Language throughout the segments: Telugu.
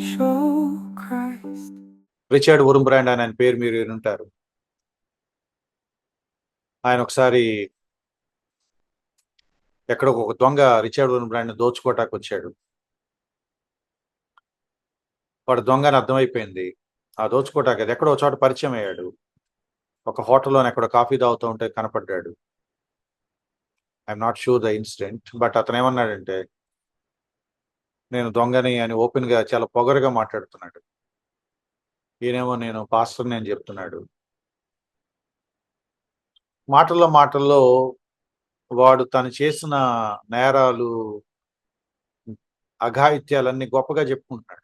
show Christ. రిచర్డ్ ఉరుంబ్రాండ్ అని ఆయన పేరు మీరు వినుంటారు. ఆయన ఒకసారి ఎక్కడో ఒక దొంగ రిచర్డ్ బ్రాండ్ దోచుకోటానికి వచ్చాడు. వాడు దొంగని అర్థమైపోయింది. ఆ దోచుకోటానికి అది ఎక్కడో ఒక చోట పరిచయం అయ్యాడు. ఒక హోటల్లోనే ఎక్కడో కాఫీ తాగుతూ ఉంటే కనపడ్డాడు. I'm not sure the incident but అతను ఏమన్నాడంటే నేను దొంగని అని ఓపెన్గా చాలా పొగరుగా మాట్లాడుతున్నాడు. ఈయనేమో నేను పాస్టర్ని అని చెప్తున్నాడు. మాటల్లో మాటల్లో వాడు తను చేసిన నేరాలు అఘాయిత్యాలన్నీ గొప్పగా చెప్పుకుంటున్నాడు.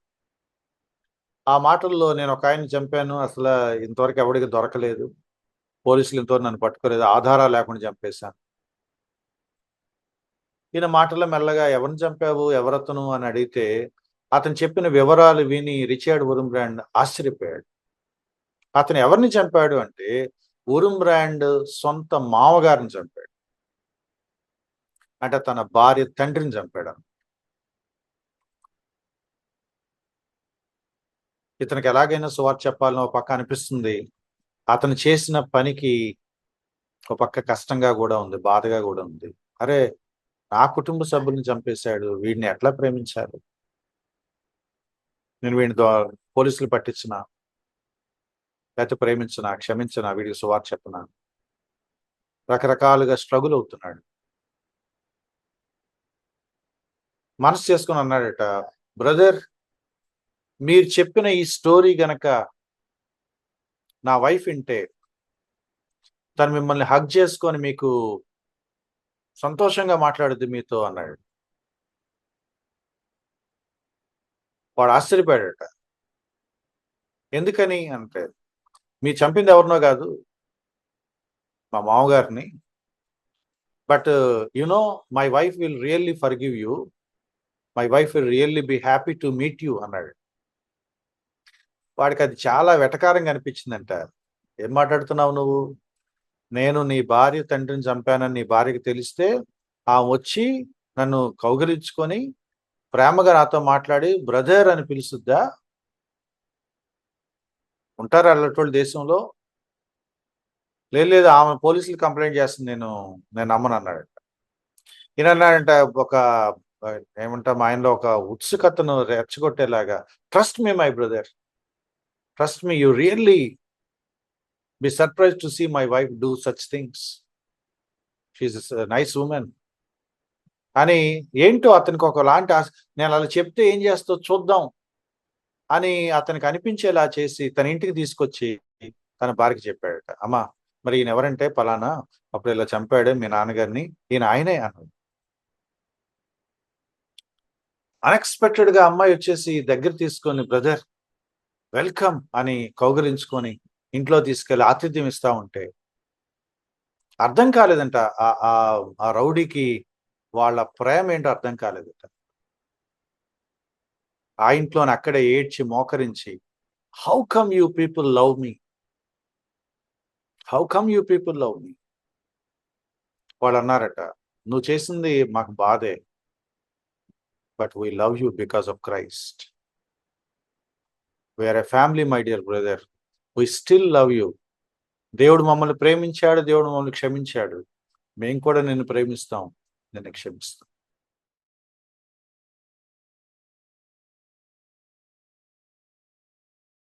ఆ మాటల్లో నేను ఒక ఆయన్ని చంపాను. అసలు ఇంతవరకు ఎవరికి దొరకలేదు. పోలీసులు ఇంతవరకు నన్ను పట్టుకోలేదు. ఆధారాలు లేకుండా చంపేశాను. ఈయన మాటలో మెల్లగా ఎవరిని చంపావు? ఎవరతను? అని అడిగితే అతను చెప్పిన వివరాలు విని రిచర్డ్ ఉరుమ్ బ్రాండ్ ఆశ్చర్యపోయాడు. అతను ఎవరిని చంపాడు అంటే ఉరుమ్ బ్రాండ్ సొంత మామగారిని చంపాడు. అంటే తన భార్య తండ్రిని చంపాడు ఇతనికి ఎలాగైనా సువార్త చెప్పాలని ఒక పక్క అనిపిస్తుంది. అతను చేసిన పనికి ఒక పక్క కష్టంగా కూడా ఉంది బాధగా కూడా ఉంది. అరే నా కుటుంబ సభ్యుల్ని చంపేశాడు. వీడిని ఎట్లా ప్రేమించాడు నేను వీడిని పోలీసులు పట్టించిన లేకపోతే ప్రేమించిన క్షమించిన వీడికి సువార్ చెప్పిన రకరకాలుగా స్ట్రగుల్ అవుతున్నాడు. మనసు చేసుకుని అన్నాడట బ్రదర్ మీరు చెప్పిన ఈ స్టోరీ గనక నా వైఫ్ వింటే తను మిమ్మల్ని హగ్ చేసుకొని మీకు సంతోషంగా మాట్లాడుద్ది మీతో అన్నాడు. వాడు ఆశ్చర్యపోయాడట. ఎందుకని అంటే మీ చంపింది ఎవరినో కాదు మా మామగారిని. But you know my wife will really forgive you. My wife will really be happy to meet you అన్నాడు. వాడికి అది చాలా వెటకారంగా అనిపించిందంట. ఏం మాట్లాడుతున్నావు నువ్వు? నేను నీ భార్య తండ్రిని చంపానని నీ భార్యకి తెలిస్తే ఆ వచ్చి నన్ను కౌగిలించుకొని ప్రేమగా నాతో మాట్లాడి బ్రదర్ అని పిలుస్తుందా? ఉంటారా అల్లటోళ్ళు దేశంలో? లేదు లేదు ఆమె పోలీసులు కంప్లైంట్ చేస్తుంది నేను నేను నమ్మను అన్నాడంట. ఈయన అన్నాడంట ఒక ఏమంటా మా ఆయనలో ఒక ఉత్సుకతను రెచ్చగొట్టేలాగా trust me my brother trust me you really be surprise to see my wife do such things she's nice woman అని ఏంటో అతనికి ఒకలాంటి ఆశ నేను అలా చెప్తే ఏం చేస్తో చూద్దాం. అని అతనికి అనిపించేలా చేసి తన ఇంటికి తీసుకొచ్చి తన భార్యకి చెప్పాడట. అమ్మా మరి ఈయన ఎవరంటే? పలానా అప్పుడు ఇలా చంపాడు మీ నాన్నగారిని. ఈయన ఆయనే అన్నాడు. అన్ఎక్స్పెక్టెడ్గా అమ్మాయి వచ్చేసి దగ్గర తీసుకొని బ్రదర్ వెల్కమ్ అని కౌగిలించుకొని ఇంట్లో తీసుకెళ్ళి ఆతిథ్యం ఇస్తా ఉంటే అర్థం కాలేదంట. ఆ- ఆ ఆ రౌడీకి వాళ్ళ ప్రేమ ఏంటో అర్థం కాలేదట. ఆ ఇంట్లోనే అక్కడే ఏడ్చి మోకరించి how come you people love me how come you people love me వాళ్ళు అన్నారట నువ్వు చేసింది మాకు బాధే but we love you because of Christ we are a family my dear brother we still love you దేవుడు మమ్మల్ని ప్రేమించాడు దేవుడు మమ్మల్ని క్షమించాడు. మేము కూడా నిన్ను ప్రేమిస్తాం నిన్ను క్షమిస్తాం.